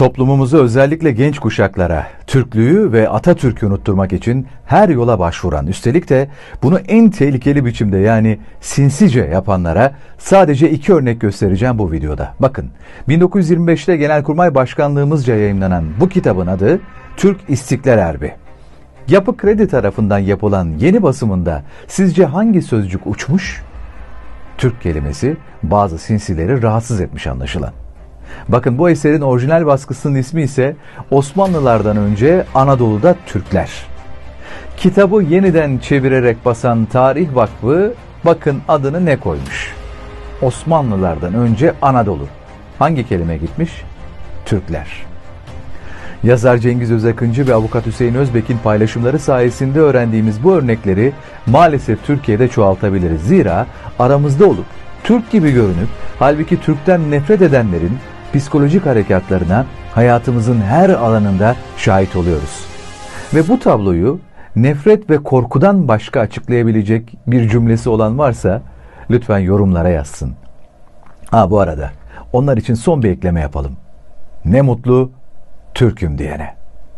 Toplumumuzu özellikle genç kuşaklara Türklüğü ve Atatürk'ü unutturmak için her yola başvuran, üstelik de bunu en tehlikeli biçimde yani sinsice yapanlara sadece iki örnek göstereceğim bu videoda. Bakın 1925'te Genelkurmay Başkanlığımızca yayınlanan bu kitabın adı Türk İstiklal Erbi. Yapı Kredi tarafından yapılan yeni basımında sizce hangi sözcük uçmuş? Türk kelimesi bazı sinsileri rahatsız etmiş anlaşılan. Bakın bu eserin orijinal baskısının ismi ise Osmanlılardan önce Anadolu'da Türkler. Kitabı yeniden çevirerek basan Tarih Vakfı bakın adını ne koymuş? Osmanlılardan önce Anadolu. Hangi kelime gitmiş? Türkler. Yazar Cengiz Özakıncı ve avukat Hüseyin Özbek'in paylaşımları sayesinde öğrendiğimiz bu örnekleri maalesef Türkiye'de çoğaltabiliriz. Zira aramızda olup Türk gibi görünüp halbuki Türk'ten nefret edenlerin psikolojik harekatlarına hayatımızın her alanında şahit oluyoruz. Ve bu tabloyu nefret ve korkudan başka açıklayabilecek bir cümlesi olan varsa lütfen yorumlara yazsın. Ha bu arada onlar için son bir ekleme yapalım. Ne mutlu Türk'üm diyene.